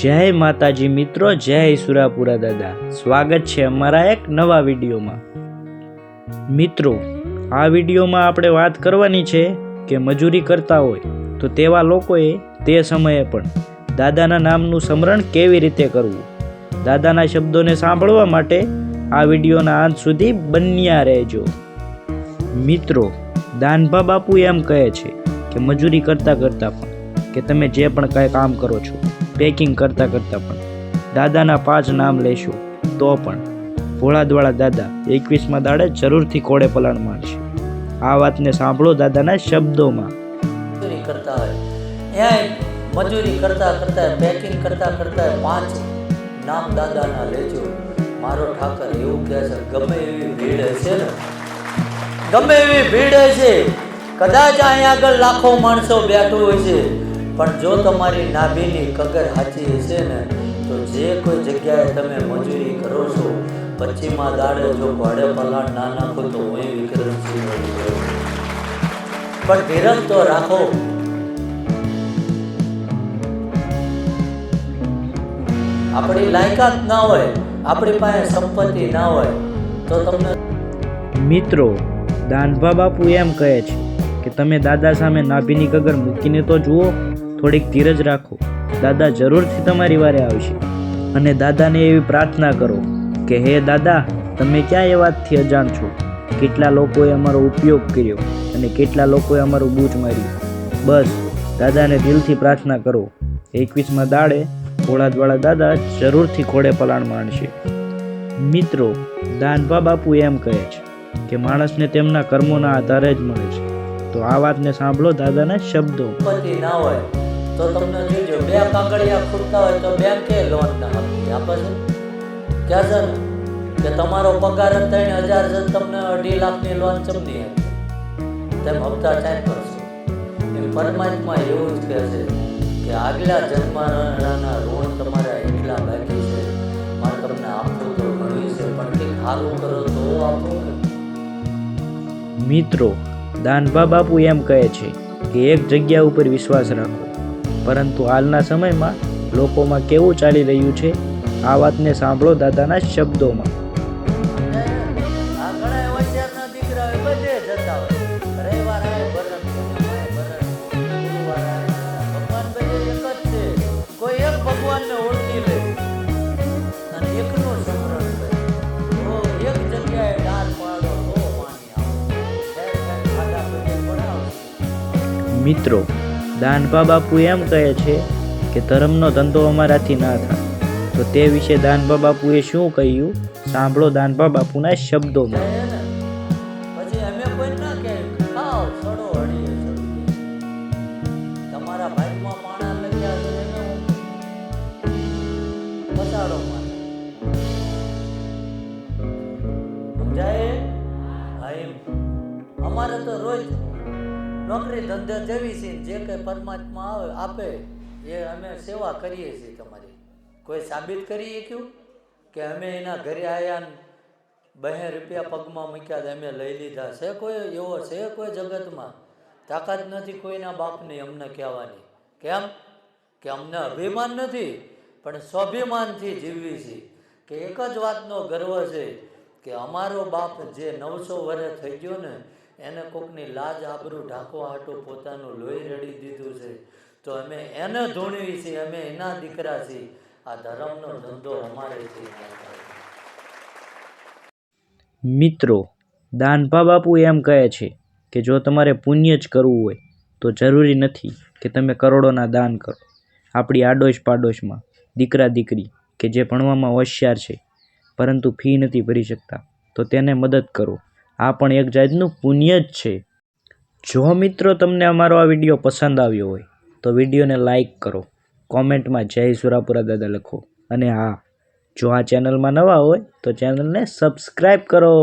જય માતાજી મિત્રો, જય સુરાપુરા દાદા. સ્વાગત છે અમારા એક નવા વિડીયોમાં. મિત્રો, આ વિડીયોમાં આપણે વાત કરવાની છે કે મજૂરી કરતા હોય તો તેવા લોકોએ તે સમયે પણ દાદાના નામનું સ્મરણ કેવી રીતે કરવું? દાદાના શબ્દોને સાંભળવા માટે આ વિડીયોના અંત સુધી બન્યા રહેજો. મિત્રો, દાનભા બાપુ એમ કહે છે કે મજૂરી કરતાં કરતાં પણ કે તમે જે પણ કાંઈ કામ કરો છો પેકિંગ કરતાં કરતાં પણ. દાદાના પાંચ નામ લેશો, તો પણ. ભોળાદવાળા દાદા, એકવીસમાં દાડે જરૂરથી કોડે પલાણ મારશે. આ વાતને સાંભળો દાદાના શબ્દોમાં. કરતા હોય. મજૂરી કરતા કરતા પેકિંગ કરતા કરતા પાંચ નામ દાદાના લેજો. મારો ઠાકર એવું કહે છે, ગમે એવી ભીડ હશે ને. ગમે એવી ભીડ હશે. કદાચ અહીંયા આગળ લાખો માણસો બેઠું હશે પણ જો તમારી નાભીની કગર સાચી હશે ને, તો જે કોઈ જગ્યાએ તમે મજૂરી કરો છો, પછીમાં દાડે જો ભાડે પલાણ ના નાખો તો હું વિક્રમસિંહ પણ ધીરજ તો રાખો. આપણી લાયકાત ના હોય, આપણી પાસે સંપત્તિ ના હોય, તો તમને મિત્રો, દાનભા બાપુ એમ કહે છે કે તમે દાદા સામે નાભીની કગર મૂકીને તો જુઓ, થોડીક ધીરજ રાખો. દાદા જરૂરથી તમારી વારે આવશે. અને દાદાને એવી પ્રાર્થના કરો કે, હે દાદા, તમે ક્યાં એ વાતથી અજાણ છો? કેટલા લોકોએ અમારો ઉપયોગ કર્યો અને કેટલા લોકોએ અમારું બૂચ માર્યું? બસ, દાદાને દિલથી પ્રાર્થના કરો. એકવીસમાં દાડે ભોળાદવાળા દાદા જરૂરથી ખોડે પલાણ માણશે. મિત્રો દાનભા બાપુ એમ કહે છે કે, માણસને તેમના કર્મોના આધારે જ મળે છે. તો આ વાતને સાંભળો દાદાના શબ્દો. ના હોય તો તમને જોજો બે કાગળિયા ખૂટતા હોય તો બેંકે લોન ના આપી આપે છે ક્યાં છે? કે તમારો પગાર ત્રણ હજાર છે તમને અઢી લાખની લોન ચમની આપી તેમ હપ્તા ચાર કરશો. એ પરમાત્મા એવું જ કહે છે કે આગલા જન્મના ઋણ તમારા એટલા બાકી છે. મારે તમને આપવું તો ઘણું છે પણ કંઈક સારું કરો તો આપો મિત્રો દાનભા બાપુ એમ કહે છે કે એક જગ્યા ઉપર વિશ્વાસ રાખો. પરંતુ હાલના સમયમાં લોકોમાં કેવું ચાલી રહ્યું છે? આ વાતને સાંભળો દાદાના શબ્દોમાં. મિત્રો દાનભા બાપુ એમ કહે છે કે ધર્મનો ધંધો અમારાથી ના થાય. તો તે વિશે દાનભા બાપુએ શું કહ્યું? સાંભળો દાનભા બાપુના શબ્દોમાં. અમારે તો નોકરી ધંધે જેવી છે જે કંઈ પરમાત્મા આવે, આપે, એ અમે સેવા કરીએ છીએ તમારી. કોઈ સાબિત કરી શક્યું કે અમે એના ઘરે આવ્યા બહે રૂપિયા પગમાં મૂક્યા અમે લઈ લીધા. છે કોઈ એવો? છે કોઈ જગતમાં? તાકાત નથી કોઈના બાપની અમને કહેવાની. કેમ? કે અમને અભિમાન નથી, પણ સ્વાભિમાનથી જીવવી છે. કે એક જ વાતનો ગર્વ છે કે અમારો બાપ જે નવસો વર્ષ થઈ ગયો ને એને કોકની લાજ આબરૂ ઢાંકવા હાટું પોતાનું લોહી રડી દીધું છે. તો અમે એને ધૂણવી છીએ, અમે એના દીકરા છીએ. આ ધર્મનો ધંધો અમારે છે. મિત્રો, દાનભા બાપુ એમ કહે છે કે જો તમારે પુણ્ય જ કરવું હોય, તો જરૂરી નથી કે તમે કરોડોના દાન કરો. આપણી આડોશ પાડોશમાં દીકરા દીકરી કે જે ભણવામાં હોશિયાર છે, પરંતુ ફી નથી ભરી શકતા, તો તેને મદદ કરો. આ પણ એક જાતનું પુણ્ય જ છે. જો મિત્રો તમને અમારો આ વીડિયો પસંદ આવ્યો હોય, તો વિડીયોને લાઈક કરો, કોમેન્ટમાં જય સુરાપુરા દાદા લખો. અને હા, જો આ ચેનલમાં નવા હોય, તો ચેનલને સબસ્ક્રાઈબ કરો.